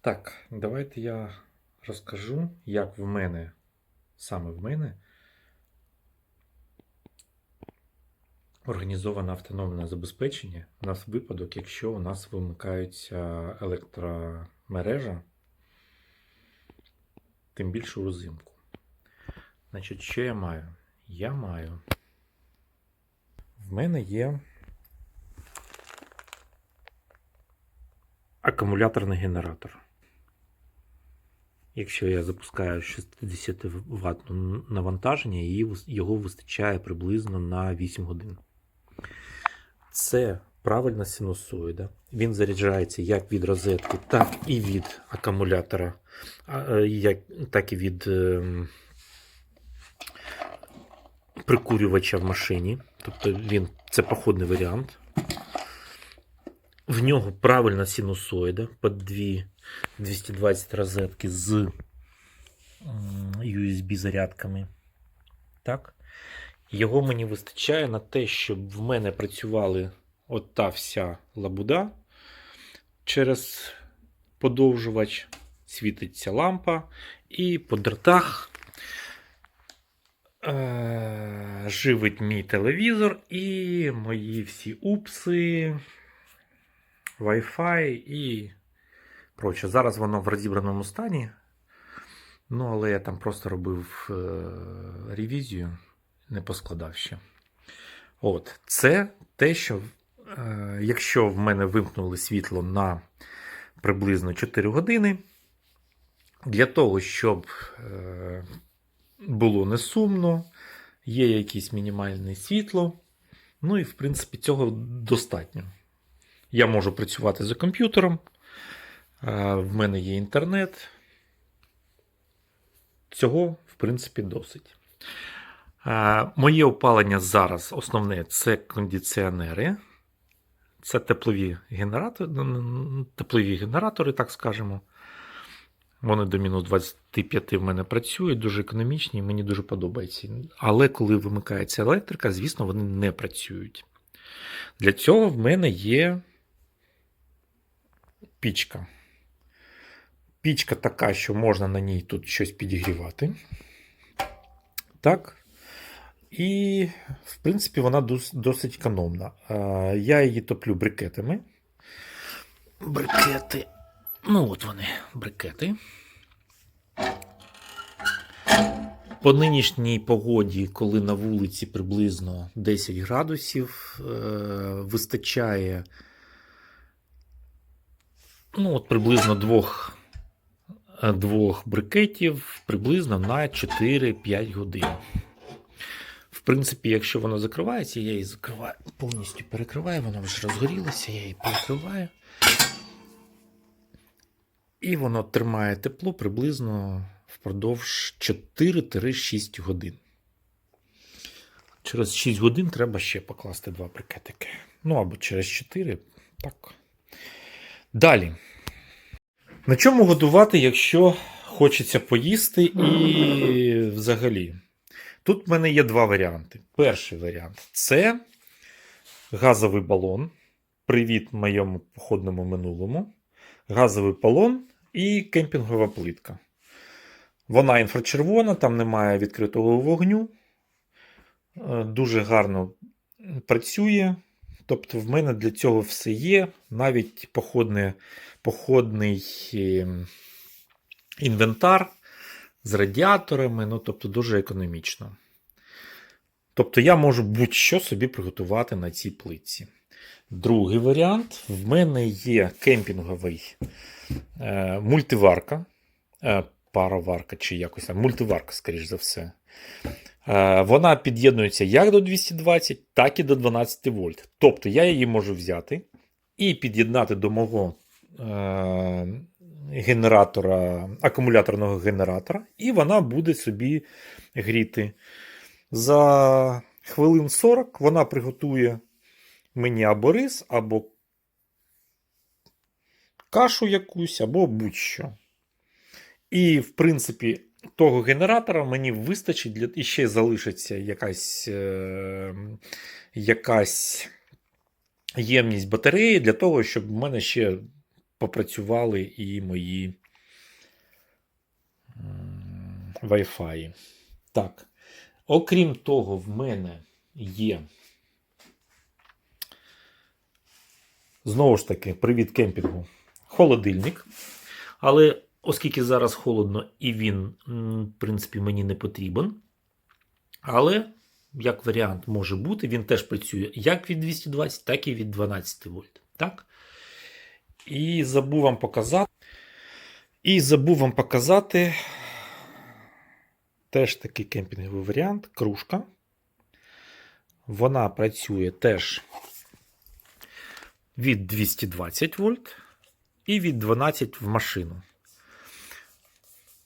Так, давайте я розкажу, як в мене, саме в мене, організоване автономне забезпечення на випадок, якщо у нас вимикається електромережа, тим більше у взимку. Значить, що я маю? Я маю. В мене є акумуляторний генератор. Якщо я запускаю 60 Вт навантаження, її його вистачає приблизно на 8 годин. Це правильна синусоїда. Він заряджається як від розетки, так і від акумулятора, е, так і від ем, прикурювача в машині. Тобто він це походний варіант. В нього правильна синусоїда по дві 220 розетки з USB зарядками. Так. Його мені вистачає на те, щоб в мене працювали от та вся лабуда. Через подовжувач світиться лампа, і по дротах е- живить мій телевізор і мої всі упси, Wi-Fi і проче. Зараз воно в розібраному стані. Ну, але я там просто робив е- ревізію, не поскладав ще. От, це те, що е- якщо в мене вимкнули світло на приблизно 4 години, для того, щоб е- було не сумно, є якесь мінімальне світло. Ну і, в принципі, цього достатньо. Я можу працювати за комп'ютером. е, В мене є інтернет. Цього, в принципі, досить. Е, Моє опалення зараз основне це кондиціонери. Це теплові генератори, теплові генератори, так скажемо. Вони до мінус 25 в мене працюють, дуже економічні, мені дуже подобається. Але коли вимикається електрика, звісно, вони не працюють. Для цього в мене є пічка. Пічка така, що можна на ній тут щось підігрівати. Так. І, в принципі, вона досить економна. Я її топлю брикетами. Брикети. Ну, от вони, брикети. По нинішній погоді, коли на вулиці приблизно 10 градусів, е, вистачає ну, от приблизно двох, е, двох брикетів приблизно на 4-5 годин. В принципі, якщо воно закривається, я її закриваю, повністю перекриваю, воно вже розгорілося, я її перекриваю. І воно тримає тепло приблизно впродовж 4-6 годин. Через 6 годин треба ще покласти два брикетики. Ну або через 4. Так. Далі. На чому годувати, якщо хочеться поїсти і взагалі? Тут в мене є два варіанти. Перший варіант це газовий балон. Привіт моєму походному минулому. Газовий балон і кемпінгова плитка. Вона інфрачервона, там немає відкритого вогню. Е, Дуже гарно працює. Тобто, в мене для цього все є. Навіть походне, походний е, інвентар з радіаторами, ну, тобто дуже економічно. Тобто я можу будь-що собі приготувати на цій плитці. Другий варіант: в мене є кемпінговий е, мультиварка, е, пароварка чи якось там, мультиварка, скоріш за все. Е, вона під'єднується як до 220, так і до 12 вольт. Тобто я її можу взяти і під'єднати до мого е, генератора, акумуляторного генератора, і вона буде собі гріти. За хвилин 40 вона приготує мені або рис, або кашу якусь, або будь-що. І, в принципі, того генератора мені вистачить для і ще залишиться якась, е, якась ємність батареї для того, щоб в мене ще попрацювали і мої Wi-Fi. Так. Окрім того, в мене є. Знову ж таки, привіт кемпінгу. Холодильник. Але оскільки зараз холодно і він, в принципі, мені не потрібен. Але, як варіант може бути, він теж працює як від 220, так і від 12 вольт. Так? І забув вам показати. І забув вам показати теж такий кемпінговий варіант кружка. Вона працює теж від 220 вольт і від 12 в машину.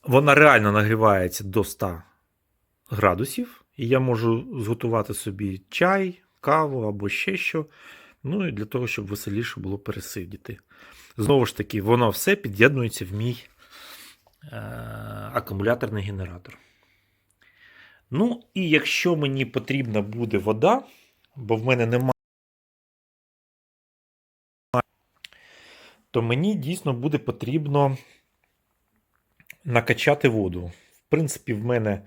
Вона реально нагрівається до 100 градусів, і я можу зготувати собі чай, каву або ще що. Ну і для того, щоб веселіше було пересидіти. Знову ж таки, воно все під'єднується в мій е- акумуляторний генератор. Ну, і якщо мені потрібна буде вода, бо в мене немає, то мені дійсно буде потрібно накачати воду. В принципі, в мене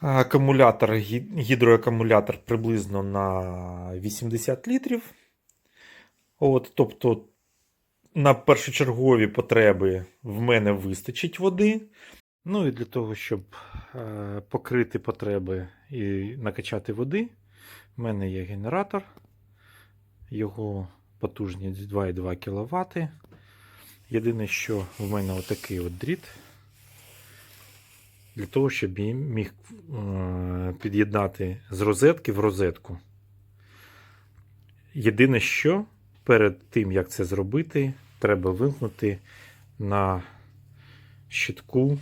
акумулятор, гідроакумулятор приблизно на 80 літрів. От, тобто на першочергові потреби в мене вистачить води. Ну і для того, щоб е, покрити потреби і накачати води, в мене є генератор. Його потужність 2,2 кВт. Єдине, що в мене отакий от дріт. Для того, щоб я міг е, під'єднати з розетки в розетку. Єдине, що перед тим, як це зробити, треба вимкнути на щитку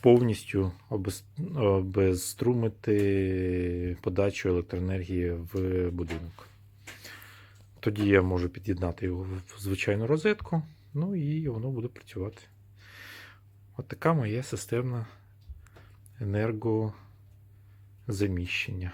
повністю обезструмити подачу електроенергії в будинок. Тоді я можу під'єднати його в звичайну розетку, ну і воно буде працювати. От така моя системна енергозаміщення.